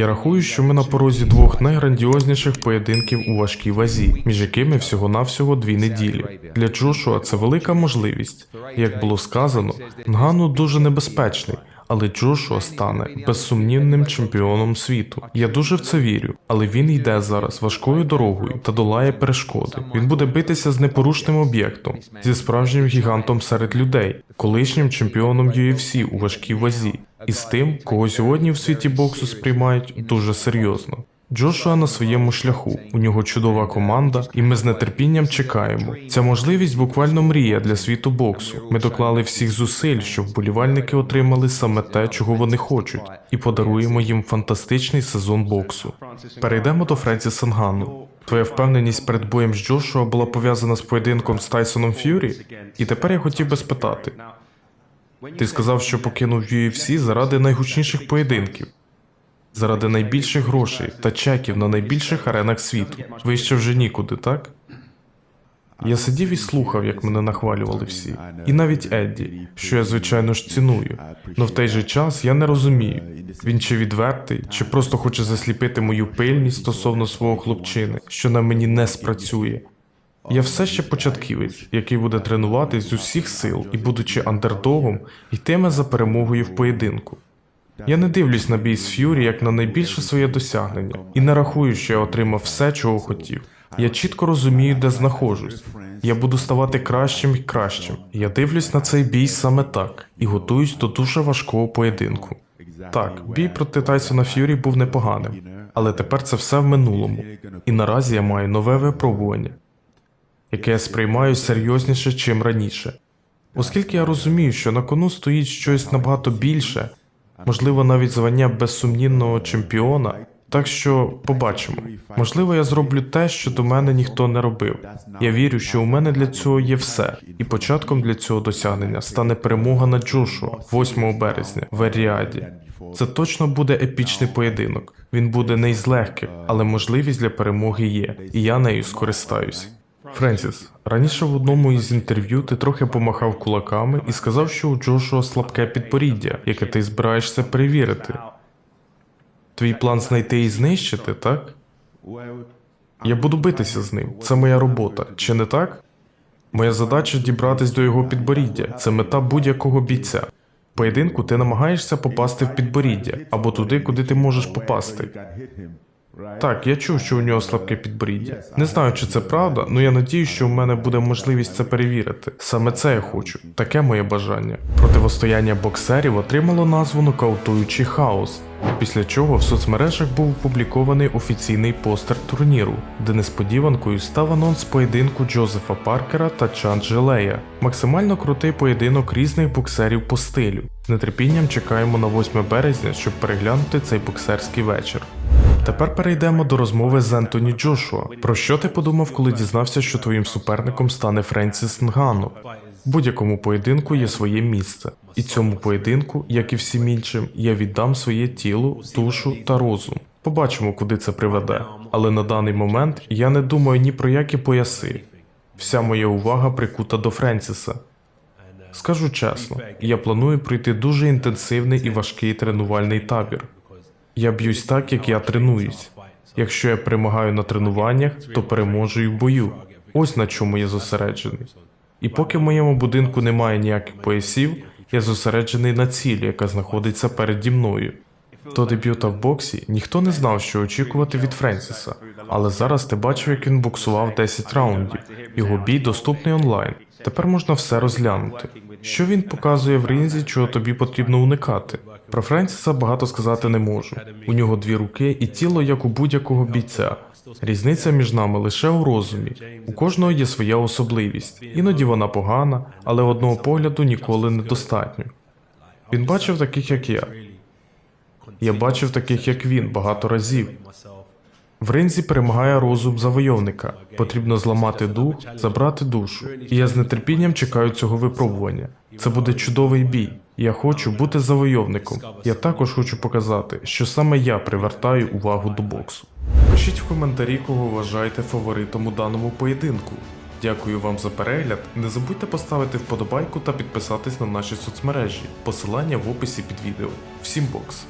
Я рахую, що ми на порозі двох найграндіозніших поєдинків у важкій вазі, між якими всього-навсього дві неділі. Для Джошуа це велика можливість. Як було сказано, Нгану дуже небезпечний. Але Джошуа стане безсумнівним чемпіоном світу. Я дуже в це вірю, але він йде зараз важкою дорогою та долає перешкоди. Він буде битися з непорушним об'єктом, зі справжнім гігантом серед людей, колишнім чемпіоном UFC у важкій вазі, і з тим, кого сьогодні в світі боксу сприймають дуже серйозно. Джошуа на своєму шляху. У нього чудова команда, і ми з нетерпінням чекаємо. Ця можливість буквально мрія для світу боксу. Ми доклали всіх зусиль, щоб вболівальники отримали саме те, чого вони хочуть, і подаруємо їм фантастичний сезон боксу. Перейдемо до Френсіса Нгану. Твоя впевненість перед боєм з Джошуа була пов'язана з поєдинком з Тайсоном Ф'юрі, і тепер я хотів би спитати. Ти сказав, що покинув UFC заради найгучніших поєдинків, заради найбільших грошей та чеків на найбільших аренах світу. Вище вже нікуди, так? Я сидів і слухав, як мене нахвалювали всі, і навіть Едді, що я звичайно ж ціную. Но в той же час я не розумію, він чи відвертий, чи просто хоче засліпити мою пильність стосовно свого хлопчини, що на мені не спрацює. Я все ще початківець, який буде тренуватись з усіх сил і, будучи андердогом, йтиме за перемогою в поєдинку. Я не дивлюсь на бій з Ф'юрі як на найбільше своє досягнення і не рахую, що я отримав все, чого хотів. Я чітко розумію, де знаходжусь. Я буду ставати кращим і кращим. Я дивлюсь на цей бій саме так і готуюсь до дуже важкого поєдинку. Так, бій проти Тайсона Ф'юрі був непоганим, але тепер це все в минулому. І наразі я маю нове випробування, яке я сприймаю серйозніше, чим раніше. Оскільки я розумію, що на кону стоїть щось набагато більше, можливо, навіть звання безсумнівного чемпіона. Так що побачимо. Можливо, я зроблю те, що до мене ніхто не робив. Я вірю, що у мене для цього є все, і початком для цього досягнення стане перемога над Джошуа 8 березня в Еріаді. Це точно буде епічний поєдинок. Він буде не із легких, але можливість для перемоги є, і я нею скористаюсь. Френсіс, раніше в одному із інтерв'ю ти трохи помахав кулаками і сказав, що у Джошуа слабке підборіддя, яке ти збираєшся перевірити. Твій план знайти і знищити, так? Я буду битися з ним. Це моя робота, чи не так? Моя задача дібратись до його підборіддя. Це мета будь-якого бійця. В поєдинку ти намагаєшся попасти в підборіддя або туди, куди ти можеш попасти. Так, я чув, що у нього слабке підборіддя. Не знаю, чи це правда, але я надію, що у мене буде можливість це перевірити. Саме це я хочу. Таке моє бажання. Противостояння боксерів отримало назву нокаутуючий хаос. Після чого в соцмережах був опублікований офіційний постер турніру, де несподіванкою став анонс поєдинку Джозефа Паркера та Чан Джелея. Максимально крутий поєдинок різних боксерів по стилю. З нетерпінням чекаємо на 8 березня, щоб переглянути цей боксерський вечір. Тепер перейдемо до розмови з Ентоні Джошуа. Про що ти подумав, коли дізнався, що твоїм суперником стане Френсіс Нгану? Будь-якому поєдинку є своє місце, і цьому поєдинку, як і всім іншим, я віддам своє тіло, душу та розум. Побачимо, куди це приведе. Але на даний момент я не думаю ні про які пояси. Вся моя увага прикута до Френсіса. Скажу чесно, я планую пройти дуже інтенсивний і важкий тренувальний табір. Я б'юсь так, як я тренуюсь. Якщо я перемагаю на тренуваннях, то переможу і в бою. Ось на чому я зосереджений. І поки в моєму будинку немає ніяких поясів, я зосереджений на цілі, яка знаходиться переді мною. До дебюта в боксі ніхто не знав, що очікувати від Френсіса, але зараз ти бачив, як він боксував 10 раундів. Його бій доступний онлайн. Тепер можна все розглянути. Що він показує в ринзі, чого тобі потрібно уникати? Про Френсіса багато сказати не можу. У нього дві руки і тіло, як у будь-якого бійця. Різниця між нами лише у розумі. У кожного є своя особливість. Іноді вона погана, але одного погляду ніколи недостатньо. Він бачив таких, як я. Я бачив таких, як він, багато разів. В ринзі перемагає розум завойовника. Потрібно зламати дух, забрати душу. І я з нетерпінням чекаю цього випробування. Це буде чудовий бій. Я хочу бути завойовником. Я також хочу показати, що саме я привертаю увагу до боксу. Пишіть в коментарі, кого вважаєте фаворитом у даному поєдинку. Дякую вам за перегляд. Не забудьте поставити вподобайку та підписатись на наші соцмережі. Посилання в описі під відео. Всім бокс!